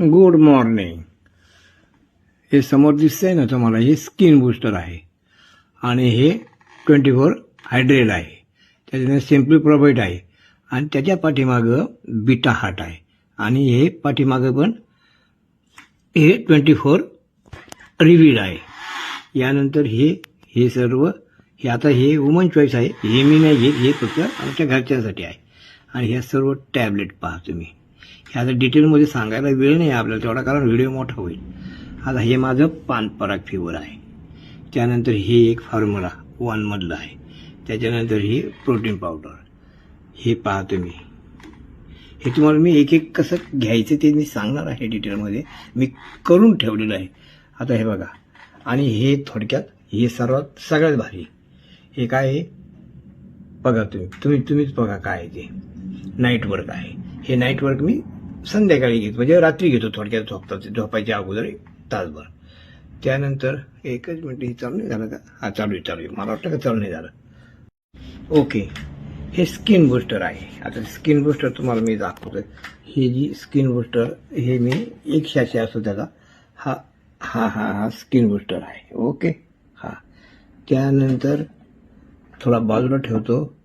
Good morning हे समोर दिसतंय ना तुम्हाला हे स्किन बूस्टर आहे. आणि हे ट्वेंटी फोर हायड्रेट आहे. त्याच्यानंतर सिम्पली प्रोबाईट आहे. आणि त्याच्या पाठीमागं बिटा हार्ट आहे. आणि हे पाठीमागं पण हे ट्वेंटी फोर रिव्हीड आहे. यानंतर हे हे सर्व हे आता हे वुमन चॉईस आहे. हे मी नाही घेत हे फक्त आमच्या घरच्यांसाठी आहे. आणि ह्या सर्व टॅबलेट पहा तुम्ही. आता डिटेलमध्ये सांगायला वेळ नाही आपल्याला तेवढा कारण व्हिडिओ मोठा होईल. आता हे माझं पानपराग फिवर आहे. त्यानंतर हे एक फॉर्म्युला वनमधलं आहे. त्याच्यानंतर ही प्रोटीन पावडर हे पहा तुम्ही हे तुम्हाला मी एक एक कसं घ्यायचं ते मी सांगणार आहे डिटेलमध्ये. मी करून ठेवलेलं आहे. आता हे बघा. आणि हे थोडक्यात हे सर्वात सगळ्यात भारी. हे काय आहे? बघा तुम्ही. तुम्ही तुम्हीच बघा काय आहे ते. नाईट वर्क आहे. हे नाईट वर्क मी संध्याकाळी घेतो. म्हणजे रात्री घेतो थोडक्यात झोपता झोपायच्या अगोदर तासभर. त्यानंतर एकच मिनिट हे चालू नाही झालं का? हा चालू आहे चालू आहे. मला वाटतं का चालू नाही झालं. ओके. हे स्किन बुस्टर आहे. आता स्किन बुस्टर तुम्हाला मी दाखवतो ही जी स्किन बुस्टर हे मी एक शाशे असतो त्याला. हा हा हा हा स्किन बुस्टर आहे. ओके? हा. त्यानंतर थोडा बाजूला ठेवतो.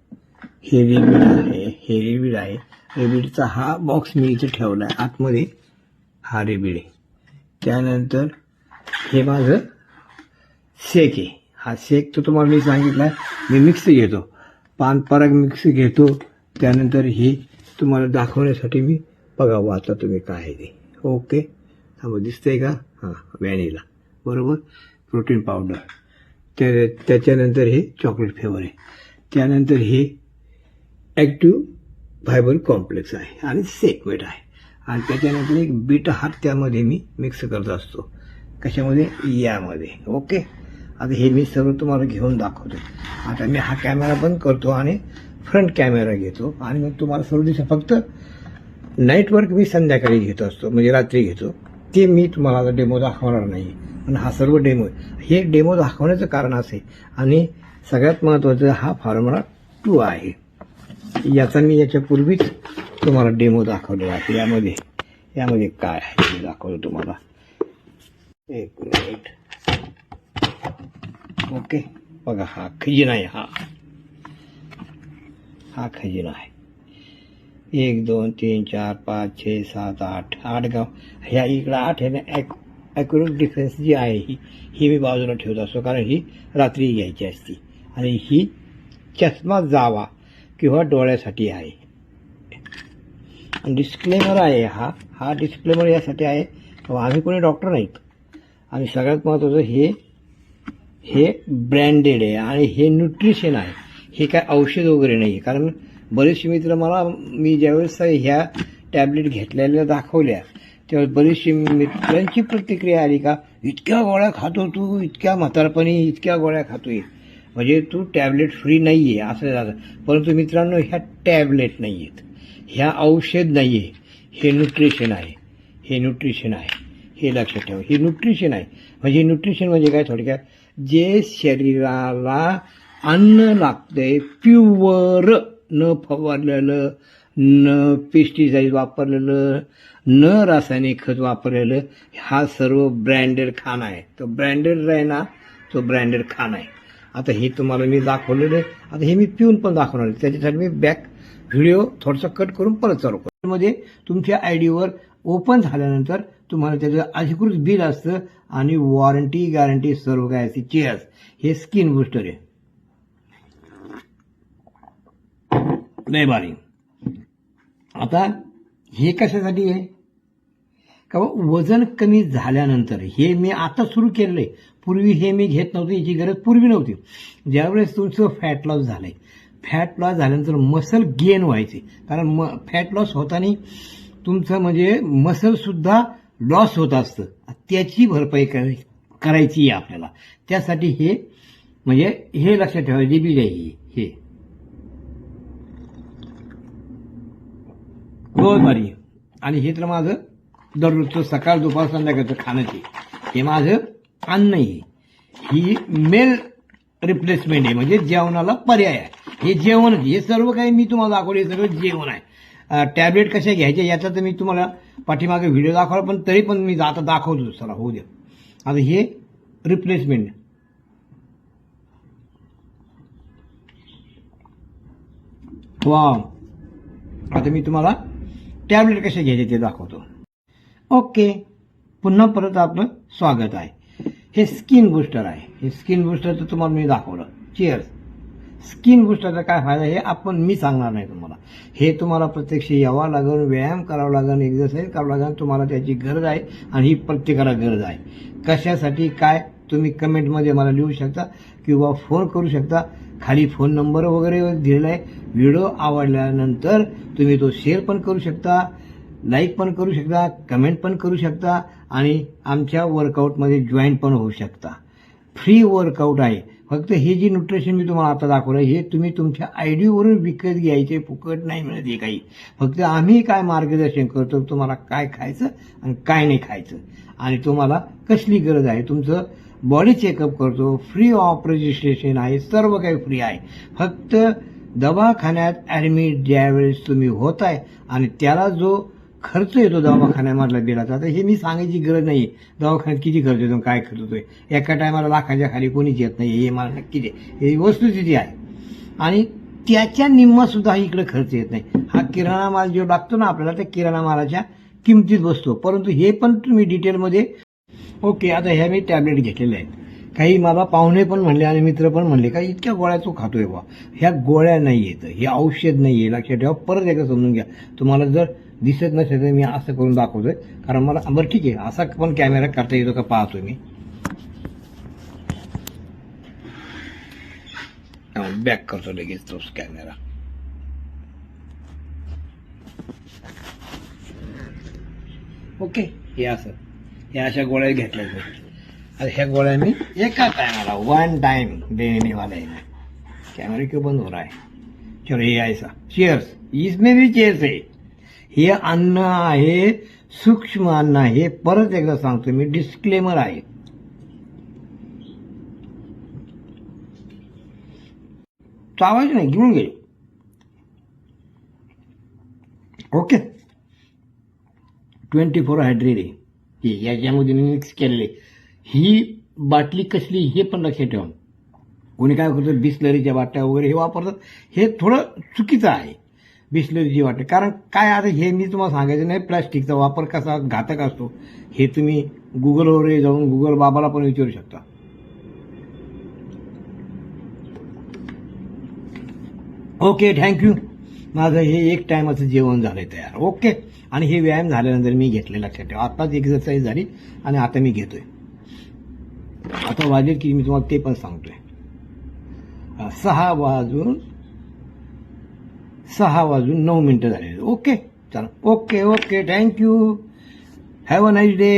हे रेबिड आहे हे रेबिड आहे. रेबिडचा हा बॉक्स मी इथे ठेवला आहे आतमध्ये हा रेबिड आहे. त्यानंतर हे माझं शेक आहे. हा शेक तर तुम्हाला मी सांगितला आहे मी मिक्स घेतो. पान पराग मिक्स घेतो. त्यानंतर हे तुम्हाला दाखवण्यासाठी मी बघा वाचा तुम्ही काय आहे ते. ओके थांबा दिसतंय का? हां व्हॅनिला बरोबर? प्रोटीन पावडर त्या त्याच्यानंतर हे चॉकलेट फ्लेवर आहे. त्यानंतर हे ॲक्टिव्ह फायबर कॉम्प्लेक्स आहे आणि सेक्वेट आहे. आणि त्याच्यानंतर एक बीट हात त्यामध्ये मी मिक्स करत असतो. कशामध्ये? यामध्ये. ओके? आता हे मी सर्व तुम्हाला घेऊन दाखवतो. आता मी हा कॅमेरा बंद करतो आणि फ्रंट कॅमेरा घेतो. आणि मग तुम्हाला सर्व दिवस फक्त नाईट वर्क मी संध्याकाळी घेत असतो. म्हणजे रात्री घेतो. ते मी तुम्हाला आता डेमो दाखवणार नाही. पण हा सर्व डेमो हे डेमो दाखवण्याचं कारण असे आणि सगळ्यात महत्त्वाचं हा फॉर्म्युला टू आहे. याचा मी याच्यापूर्वीच तुम्हाला डेमो दाखवलेला आहे. यामध्ये यामध्ये काय आहे मी दाखवतो तुम्हाला. एक मिनिट ओके बघा हा खजिना आहे हा. हा खजिना आहे. एक दोन तीन चार पाच छे सात आठ. आठ गाव. ह्या इकडं आठ आहे ना ॲक्युरेट डिफरन्स जी आहे ही ही मी बाजूला ठेवत असतो कारण ही रात्री घ्यायची असती. आणि ही चष्मा जावा. किंवा डोळ्यासाठी आहे. डिस्क्लेमर आहे हा. हा डिस्क्लेमर यासाठी आहे. आम्ही कोणी डॉक्टर नाहीत. आणि सगळ्यात महत्त्वाचं हे हे ब्रँडेड आहे आणि हे न्यूट्रिशन आहे. हे काय औषध वगैरे नाही आहे कारण बरेचसे मित्र मला मी ज्यावेळेस ह्या टॅबलेट घेतलेल्या दाखवल्या त्यावेळेस बरीचशी मित्रांची प्रतिक्रिया आली का इतक्या गोळ्या खातो तू इतक्या म्हातारपणी इतक्या गोळ्या खातोय. म्हणजे तू टॅबलेट फ्री नाही आहे असं झालं. परंतु मित्रांनो ह्या टॅबलेट नाही आहेत ह्या औषध नाही आहे हे न्यूट्रिशन आहे. हे न्यूट्रिशन आहे. हे लक्षात ठेवा. हे न्यूट्रिशन आहे. म्हणजे न्यूट्रिशन म्हणजे काय थोडक्यात? जे शरीराला अन्न लागतंय प्युअर. न फवारलेलं न पेस्टिसाईड वापरलेलं न रासायनिक खत वापरलेलं हा सर्व ब्रँडेड खाना आहे. तो ब्रँडेड आहे ना तो ब्रँडेड खाना आहे. आता हे तुम्हाला मी दाखवलेलं आहे. आता हे मी पिऊन पण दाखवणार आहे. त्याच्यासाठी मी बॅक व्हिडिओ थोडंसं कट करून परत चालू करतो. मध्ये तुमच्या आय डीवर ओपन झाल्यानंतर तुम्हाला त्याचं अधिकृत बिल असतं आणि वॉरंटी गॅरंटी सर्व काय असते. चेअर्स हे स्किन बुस्टर आहे. नाही भारी. आता हे कशासाठी आहे? का वजन कमी झाल्यानंतर हे मी आता सुरू केलेलं आहे. पूर्वी हे मी घेत नव्हतं याची गरज पूर्वी नव्हती. ज्यावेळेस तुमचं फॅट लॉस झालंय फॅट लॉस झाल्यानंतर मसल गेन व्हायचे. कारण म फॅट लॉस होताना तुमचं म्हणजे मसलसुद्धा लॉस होत असतं. त्याची भरपाई कराय करायची आहे आपल्याला. त्यासाठी हे म्हणजे हे लक्षात ठेवायचे बी आहे हे रोज भारी आणि हे तर माझं दररोजचं सकाळ दुपार संध्याकाळचं खाणं ते हे माझं अन्न आहे. ही मेल रिप्लेसमेंट आहे. म्हणजे जेवणाला पर्याय आहे. हे जेवण हे सर्व काही मी तुम्हाला दाखवले. हे सगळं जेवण आहे. टॅबलेट कशा घ्यायच्या याचा तर मी तुम्हाला पाठीमागे व्हिडिओ दाखवला पण तरी पण मी आता दाखवतो चला होऊ द्या. आता हे रिप्लेसमेंट वा आता मी तुम्हाला टॅबलेट कसे घ्यायचे ते दाखवतो. ओके. पुन्हा परत आपलं स्वागत आहे. हे स्किन बुस्टर आहे. हे स्किन बुस्टरचं तुम्हाला मी दाखवलं. चेअर्स स्किन बुस्टरचा काय फायदा हे आपण मी सांगणार नाही तुम्हाला. हे तुम्हाला प्रत्यक्ष यावं लागेल व्यायाम करावा लागेल एक्झरसाईज करावं लागेल तुम्हाला त्याची गरज आहे आणि ही प्रत्येकाला गरज आहे. कशासाठी काय तुम्ही कमेंटमध्ये मला लिहू शकता किंवा फोन करू शकता. खाली फोन नंबर वगैरे दिलेला आहे. व्हिडिओ आवडल्यानंतर तुम्ही तो शेअर पण करू शकता. लाईक पण करू शकता कमेंट पण करू शकता आणि आमच्या वर्कआउटमध्ये जॉईन पण होऊ शकता. फ्री वर्कआउट आहे. फक्त हे जी न्यूट्रिशन मी तुम्हाला आता दाखवलं हे तुम्ही तुमच्या आयडीवरून विकत घ्यायचे फुकट नाही मिळत हे काही. फक्त आम्ही काय मार्गदर्शन करतो तुम्हाला काय खायचं आणि काय नाही खायचं. आणि तुम्हाला कसली गरज आहे? तुमचं बॉडी चेकअप करतो फ्री ऑफ रजिस्ट्रेशन आहे सर्व काही फ्री आहे. फक्त दवाखान्यात ॲडमिट ज्यावेळेस तुम्ही होत आहे आणि त्याला जो खर्च येतो दवाखान्यामधला बिलाचा आता हे मी सांगायची गरज नाही दवाखान्यात किती खर्च येतो काय खर्च होतोय एका टायमाला लाखाच्या खाली कोणीच येत नाही हे मला नक्की दे. हे वस्तुस्थिती आहे. आणि त्याच्या निम्मा सुद्धा इकडे खर्च येत नाही. हा किराणा माल जो लागतो ना आपल्याला त्या किराणा मालाच्या किमतीत बसतो. परंतु हे पण तुम्ही डिटेलमध्ये ओके आता ह्या मी टॅबलेट घेतलेल्या आहेत. काही मला पाहुणे पण म्हणले आणि मित्र पण म्हणले का इतक्या गोळ्या तो खातोय बा ह्या गोळ्या नाही येत. हे औषध नाही आहे. लक्षात ठेवा. परत एकदा समजून घ्या. तुम्हाला जर दिसत नसेल तर मी असं करून दाखवतोय. कारण मला बरं ठीक आहे असा पण कॅमेरा करता येतो का पाहतोय मी. बॅक करतो लगेच तोच कॅमेरा ओके हे असं. हे अशा गोळ्या घेतल्या आता ह्या गोळ्या मी एका टायमाला वन टाइम देने वाला है कैमरे क्यों बंद हो रहा है? चलो ये ऐसा चेयर्स इसमें भी चेयर्स आहे. हे अन्न आहे सूक्ष्म अन्न आहे. परत एकदा सांगतो मी डिस्क्लेमर आहे. चावायचं नाही घेऊन घे. ओके ट्वेंटी फोर हायड्रेड आहे याच्यामध्ये मी मिक्स केलेले. ही बाटली कसली हे पण लक्षात ठेवा. कोणी काय करतो बिस्लरीच्या बाटल्या वगैरे हे वापरतात. हे थोडं चुकीचं आहे. बिसलेजी वाटते. कारण काय आता हे मी तुम्हाला सांगायचं नाही प्लास्टिकचा वापर कसा घातक असतो हे तुम्ही गुगलवर जाऊन गुगल बाबाला पण विचारू शकता. ओके थँक्यू माझं हे एक टायमाचं जेवण झालं आहे तयार. ओके आणि हे व्यायाम झाल्यानंतर मी घेतले लक्षात ठेवा आत्ताच एक्झरसाईज झाली आणि आता मी घेतोय. आता वाजेल की मी तुम्हाला ते पण सांगतोय. सहा वाजून सहा वाजून नऊ मिनटं झालेली. ओके चला. Okay okay. Thank you have a nice day